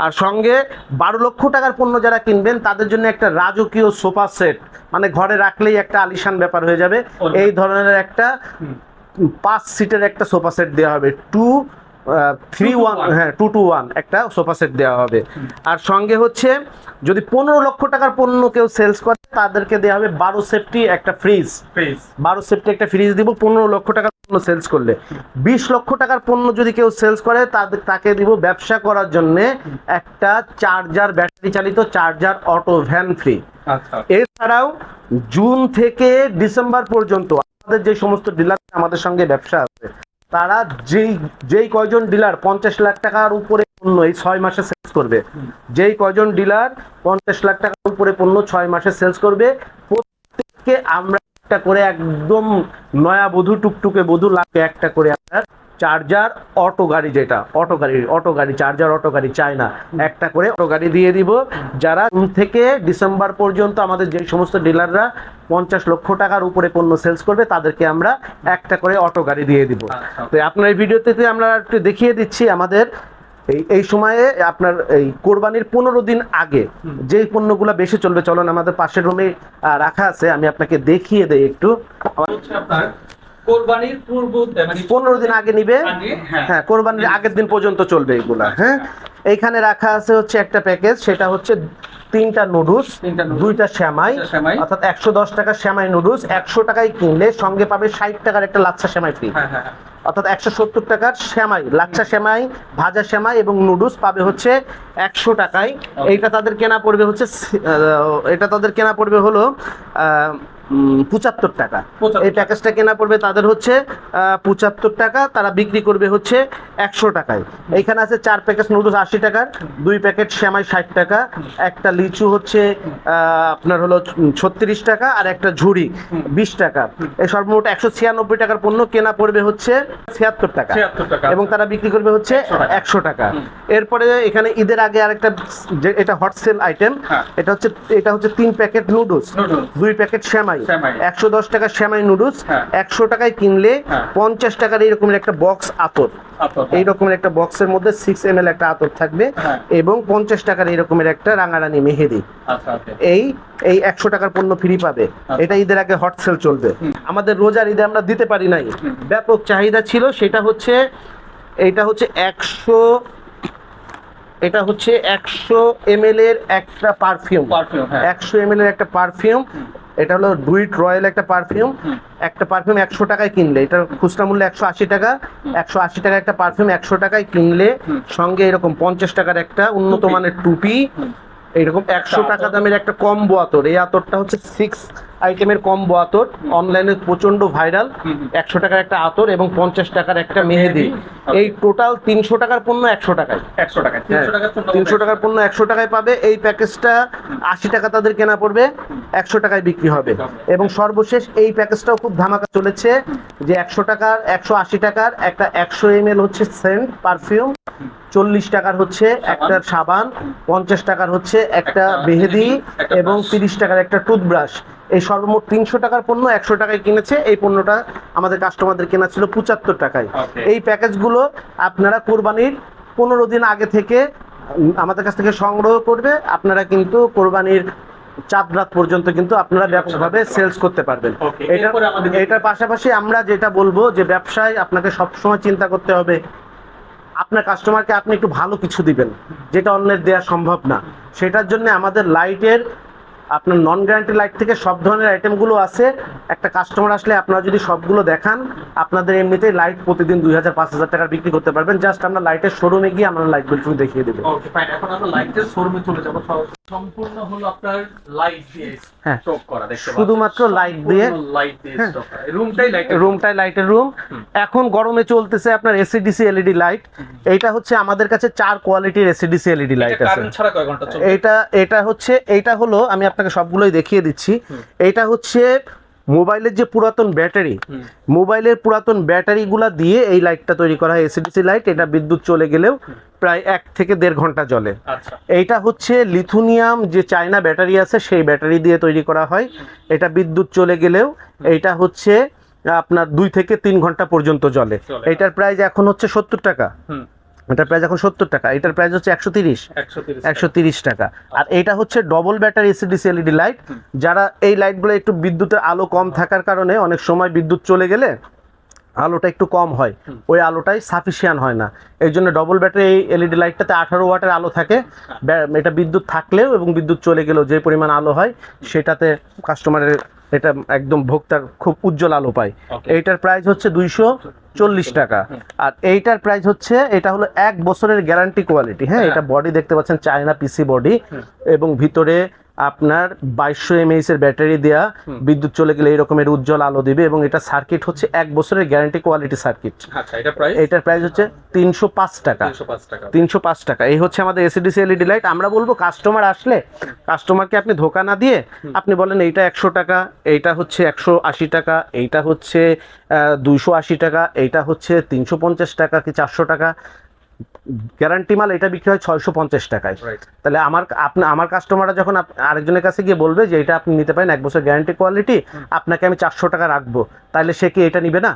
আর সঙ্গে বারো লক্ষ টাকার পণ্য যারা কিনবেন তাদের জন্য একটা রাজকীয় সোফা সেট। মানে ঘরে রাখলেই একটা আলিশান ব্যাপার হয়ে যাবে। এই ধরনের একটা পাঁচ সিটের একটা সোফা সেট দেওয়া হবে। টু থ্রি ওয়ান হ্যাঁ টু টু ওয়ান একটা সোফা সেট দেওয়া হবে। আর সঙ্গে হচ্ছে যদি পনেরো লক্ষ টাকার পণ্য কেউ সেলস করে তাদেরকে দেওয়া হবে বারো সেফটি একটা ফ্রিজ বারো সেফটি একটা ফ্রিজ দিব পনেরো লক্ষ টাকার পণ্য সেলস করলে। বিশ লক্ষ টাকার পণ্য যদি কেউ সেলস করে তাদের তাকে দিব ব্যবসা করার জন্য একটা চার্জার ব্যাটারি চালিত চার্জার অটো ভ্যান ফ্রি এছাড়াও জুন থেকে ডিসেম্বর পর্যন্ত আমাদের যে সমস্ত ডিলার আমাদের সঙ্গে ব্যবসা আছে তারা যেই যেই কয়জন ডিলার পঞ্চাশ লাখ টাকার উপরে পণ্য এই ছয় মাসে সেলস করবে, যেই কয়জন ডিলার পঞ্চাশ লাখ টাকার উপরে পণ্য ছয় মাসে সেলস করবে, প্রত্যেককে আমরা একটা করে একদম নয়া বধূ টুকটুকে বধূ লাগে একটা করে আপনার চার্জার অটো গাড়ি যেটা অটো গাড়ি অটো গাড়ি চার্জার অটো গাড়ি চায় না একটা করে অটো গাড়ি দিয়ে দিব। যারা জুন থেকে ডিসেম্বর পর্যন্ত আমাদের যে সমস্ত ডিলাররা পঞ্চাশ লক্ষ টাকার উপরে পণ্য সেলস করবে তাদেরকে আমরা একটা করে অটো গাড়ি দিয়ে দিব। আচ্ছা। তো আপনার এই ভিডিওতে আমরা একটু দেখিয়ে দিচ্ছি আমাদের এই এই সময়ে আপনার এই কোরবানির পনেরো দিন আগে। যেই পণ্যগুলো বেশি চলবে চলুন আমাদের পাশের রুমে রাখা আছে আমি আপনাকে দেখিয়ে দেই একটু। আপনার কোরবানির পূর্ব মানে পনেরো দিন আগে নিবে? হ্যাঁ। হ্যাঁ কোরবানির আগের দিন পর্যন্ত চলবে এগুলা হ্যাঁ। এইখানে রাখা আছে হচ্ছে একটা প্যাকেজ সেটা হচ্ছে তিনটা নুডলস দুইটা শ্যামাই অর্থাৎ একশো দশ টাকা শ্যামাই নুডলস একশো টাকায় কিনলে সঙ্গে পাবে ষাট টাকার একটা লাচ্ছা শ্যামাই ফ্রি হ্যাঁ হ্যাঁ হ্যাঁ। অর্থাৎ একশো সত্তর টাকার শ্যামাই লাচ্ছা শ্যামাই ভাজা শ্যামাই এবং নুডলস পাবে হচ্ছে একশো টাকায়। এইটা তাদের কেনা পড়বে হচ্ছে এটা তাদের কেনা পড়বে হলো আহ, পঁচাত্তর টাকা। এই প্যাকেজটা কেনা পড়বে তাদের হচ্ছে পঁচাত্তর টাকা তারা বিক্রি করবে হচ্ছে একশো টাকায়। এইখানে আছে চার প্যাকেট নুডলস আশি টাকার দুই প্যাকেট শ্যামাই ষাট টাকা একটা লিচু হচ্ছে আপনার হলো ছত্রিশ টাকা আর একটা ঝুড়ি বিশ টাকা। এই সর্বমোট একশো ছিয়ানব্বই টাকার পণ্য কেনা পড়বে হচ্ছে ছিয়াত্তর টাকা। এবং আচ্ছা। তারা বিক্রি করবে হচ্ছে একশো টাকা। এরপরে এখানে ঈদের আগে আরেকটা যে এটা হট সেল আইটেম হ্যাঁ। এটা হচ্ছে এটা হচ্ছে তিন প্যাকেট নুডলস দুই প্যাকেট শ্যামাই সেমাই। একশো দশ টাকার শ্যামাই নুডলস হ্যাঁ। একশো টাকায় কিনলে হ্যাঁ। পঞ্চাশ টাকার এইরকমের একটা বক্স আতর। আতর, এই রকমের একটা বক্সের মধ্যে সিক্স এম একটা আতর থাকবে হ্যাঁ। এবং পঞ্চাশ টাকার এরকমের একটা রাঙারানি মেহেদি। আচ্ছা এই এই একশো টাকার পণ্য ফ্রি পাবে। এটা ঈদের আগে হট সেল চলবে। আমাদের রোজার ঈদে আমরা দিতে পারি নাই। ব্যাপক চাহিদা ছিল সেটা হচ্ছে এইটা হচ্ছে একশো এটা হচ্ছে একশো এম এর একটা পারফিউম হ্যাঁ। একশো এম এর একটা পারফিউম এটা হলো ডুইট রয়্যাল একটা পারফিউম। একটা পারফিউম একশো টাকায় কিনলে এটার খুচরা মূল্য একশো আশি টাকা। একশো আশি টাকা একটা পারফিউম একশো টাকায় কিনলে সঙ্গে এরকম পঞ্চাশ টাকার একটা উন্নত মানের টুপি এরকম একশো টাকা দামের একটা কম্বো আতর। এই আতরটা হচ্ছে সিক্স আইটেমের কম্বো আতর অনলাইনে প্রচণ্ড ভাইরাল। একশো টাকার একটা আতর এবং পঞ্চাশ টাকার একটা মেহেদি। মেহেদি। এই টোটাল তিনশো টাকার পণ্য একশো টাকায়। একশো টাকা তিনশো টাকার পণ্য হ্যাঁ, টাকার পণ্য একশো টাকায় পাবে এই প্যাকেজটা আশি টাকা তাদের কেনা পড়বে একশো টাকায় বিক্রি হবে। এবং সর্বশেষ এই প্যাকেজটাও খুব ধামাকা চলেছে যে একশো টাকার একশো আশি টাকার একটা একশো এম এল হচ্ছে সেন্ট পারফিউম চল্লিশ টাকার হচ্ছে একটা সাবান। পঞ্চাশ টাকার হচ্ছে একটা মেহেদি, এবং তিরিশ টাকার একটা টুথব্রাশ এই সর্বমোট তিনশো টাকার পণ্য একশো টাকায় কিনেছে। এই পণ্যটা আমাদের কাস্টমারদের কেনা ছিল পঁচাত্তর টাকায়। এই প্যাকেজগুলো আপনারা কোরবানির পনেরো দিন আগে থেকে আমাদের কাছ থেকে সংগ্রহ করবে। আপনারা কিন্তু কোরবানির চাঁদ রাত পর্যন্ত কিন্তু আপনারা ব্যাপকভাবে সেলস করতে পারবেন। এটা এটার পাশাপাশি আমরা যেটা বলব যে ব্যবসায় আপনাকে সবসময় চিন্তা করতে হবে আপনার কাস্টমারকে আপনি একটু ভালো কিছু দিবেন যেটা অন্যের দেওয়া সম্ভব না। সেটার জন্য আমাদের লাইটের আপনার নন গ্যারান্টি লাইট থেকে সব ধরনের আইটেমগুলো আছে। একটা কাস্টমার আসলে আপনারা যদি সবগুলো দেখান, আপনাদের এমনিতেই লাইট প্রতিদিন দুই হাজার, পাঁচ হাজার টাকার বিক্রি করতে পারবেন। জাস্ট আমরা লাইটের শোরুমে গিয়ে আমরা লাইট বিল দেখিয়ে দেবো। এখন আমরা লাইটের শোরুমে চলে যাব। সম্পূর্ণ হলো আপনার লাইট দিয়ে হ্যাঁ। স্টক করা দেখতে শুধুমাত্র লাইট দিয়ে- লাইট দিয়ে হ্যাঁ। স্টক করা। রুমটাই লাইট রুমটাই লাইটের রুম এখন গরমে চলতেছে আপনার এসিডিসি এলইডি লাইট এইটা হচ্ছে আমাদের কাছে চার কোয়ালিটির এসিডিসি এলইডি লাইট আছে। ছাড়া কয় ঘণ্টা চলবে? এটা এটা হচ্ছে এটা হলো আমি আপনাকে সবগুলোই দেখিয়ে দিচ্ছি। এটা হচ্ছে মোবাইলের যে পুরাতন ব্যাটারি মোবাইলের পুরাতন ব্যাটারিগুলা দিয়ে এই লাইটটা তৈরি করা হয় এসিডিসি লাইট এটা বিদ্যুৎ চলে গেলেও প্রায় এক থেকে দেড় ঘণ্টা জ্বলে। আচ্ছা। এইটা হচ্ছে লিথুনিয়াম যে চায়না ব্যাটারি আছে সেই ব্যাটারি দিয়ে তৈরি করা হয়। এটা বিদ্যুৎ চলে গেলেও এইটা হচ্ছে আপনার দুই থেকে তিন ঘণ্টা পর্যন্ত জ্বলে। চলে। এটার প্রাইস এখন হচ্ছে সত্তর টাকা। এটার প্রাইস এখন সত্তর টাকা এটার প্রাইস হচ্ছে একশো তিরিশ। একশো তিরিশ টাকা। আর এটা হচ্ছে double battery AC DC LED light যারা এই লাইটগুলো একটু বিদ্যুতের আলো কম থাকার কারণে অনেক সময় বিদ্যুৎ চলে গেলে আলোটা একটু কম হয়। ওই আলোটাই সাফিসিয়ান হয় না। এই জন্য ডবল ব্যাটারি এই এলইডি লাইটটাতে আঠারো ওয়াটের আলো থাকে। ব্যা- এটা বিদ্যুৎ থাকলেও এবং বিদ্যুৎ চলে গেলেও যে পরিমাণ আলো হয় সেটাতে কাস্টমারের এটা একদম ভোক্তার খুব উজ্জ্বল আলো পায়। এইটার প্রাইস হচ্ছে দুইশো চল্লিশ টাকা। আর এইটার প্রাইস হচ্ছে এটা হলো এক বছরের গ্যারান্টি কোয়ালিটি হ্যাঁ এটা বডি দেখতে পাচ্ছেন চায়না পিসি বডি এবং ভিতরে আপনার বাইশশো এমএইচ এর ব্যাটারি দেয়া বিদ্যুৎ চলে গেলে এই রকমের উজ্জ্বল আলো দিবে এবং এটা সার্কিট হচ্ছে এক বছরের গ্যারান্টি কোয়ালিটি সার্কিট। আচ্ছা প্রাইস এটার প্রাইস হচ্ছে তিনশো পাঁচ টাকা। তিনশো পাঁচ টাকা। তিনশো পাঁচ টাকা। এই হচ্ছে আমাদের এসিডিসি এলইডি লাইট আমরা বলব কাস্টমার আসলে কাস্টমারকে আপনি ধোকা না দিয়ে আপনি বলেন এইটা একশো টাকা এইটা হচ্ছে একশো আশি টাকা এইটা হচ্ছে দুইশো আশি টাকা এইটা হচ্ছে তিনশো পঞ্চাশ টাকা কি চারশো টাকা। গ্যারান্টি মাল এটা বিক্রি হয় ছয়শো পঞ্চাশ টাকায়। তাহলে আমার আপনি আমার কাস্টমাররা যখন আরেকজনের কাছে গিয়ে বলবে যে এটা আপনি নিতে পারেন এক বছর গ্যারান্টি কোয়ালিটি আপনাকে আমি চারশো টাকা রাখব তাহলে সে কি এটা নিবে না?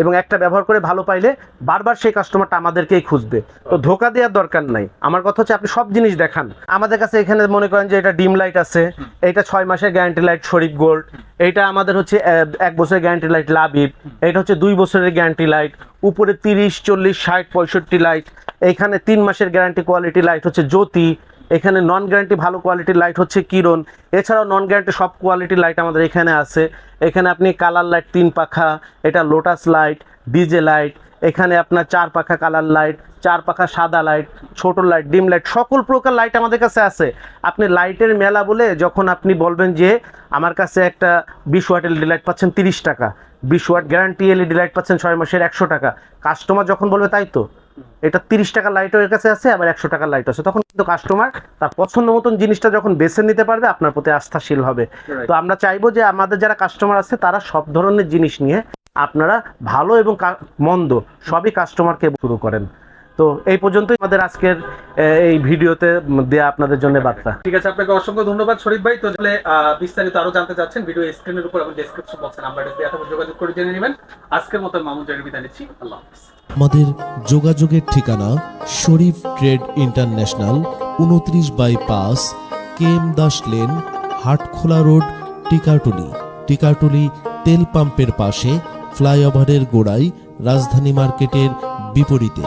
এবং একটা ব্যবহার করে ভালো পাইলে বারবার সেই কাস্টমারটা আমাদেরকেই খুঁজবে। তো ধোকা দেওয়ার দরকার নাই। আমার কথা হচ্ছে আপনি সব জিনিস দেখান। আমাদের কাছে এখানে মনে করেন যে এটা ডিম লাইট আছে এইটা ছয় মাসের গ্যারান্টি লাইট শরীফ গোল্ড এইটা আমাদের হচ্ছে এক বছরের গ্যারান্টি লাইট লাবিব এটা হচ্ছে দুই বছরের গ্যারান্টি লাইট উপরে তিরিশ, চল্লিশ, ষাট, পঁয়ষট্টি লাইট এইখানে তিন মাসের গ্যারান্টি কোয়ালিটি লাইট হচ্ছে জ্যোতি, এখানে নন গ্যারান্টি ভালো কোয়ালিটির লাইট হচ্ছে কিরণ, এছাড়াও নন গ্যারান্টি সব কোয়ালিটির লাইট আমাদের এখানে আছে। এখানে আপনি কালার লাইট তিন পাখা, এটা লোটাস লাইট ডিজে লাইট এখানে আপনার চার পাখা কালার লাইট চার পাখা সাদা লাইট ছোট লাইট ডিম লাইট সকল প্রকার লাইট আমাদের কাছে আছে। আপনি লাইটের মেলা বলে যখন আপনি বলবেন যে আমার কাছে একটা বিশ ওয়াট এলইডি লাইট পাচ্ছেন তিরিশ টাকা। বিশ ওয়াট গ্যারান্টি এলইডি লাইট পাচ্ছেন ছয় মাসের একশো টাকা। কাস্টমার যখন বলবে তাই তো। এটা তিরিশ টাকার লাইটও এর কাছে আছে আবার একশো টাকার লাইট আছে। তখন কিন্তু কাস্টমার তার পছন্দ মতন জিনিসটা যখন বেছে নিতে পারবে আপনার প্রতি আস্থাশীল হবে। তো আমরা চাইব যে আমাদের যারা কাস্টমার আছে তারা সব ধরনের জিনিস নিয়ে আপনারা ভালো এবং মন্দ সবই কাস্টমারকে শুরু করেন। তো এই পর্যন্তই আমাদের আজকের এই ভিডিওতে দেয়া আপনাদের জন্য বার্তা। ঠিক আছে আপনাকে অসংখ্য ধন্যবাদ শরীফ ভাই। তো তাহলে বিস্তারিত আরও জানতে চাচ্ছেন ভিডিও স্ক্রিনের উপর এবং ডেসক্রিপশন বক্সে নাম্বার দিয়ে অথবা যোগাযোগ করে জেনে নেবেন। আজকের মতো মামুন জারি বিদায় নিচ্ছি আল্লাহ হাফিজ। আমাদের যোগাযোগের ঠিকানা শরীফ ট্রেড ইন্টারন্যাশনাল উনত্রিশ বাই পাঁচ K M Das lane Hatkhola road Tikatuli. Tikatuli তেল পাম্পের পাশে ফ্লাইওভারের গোড়ায় রাজধানী মার্কেটের বিপরীতে।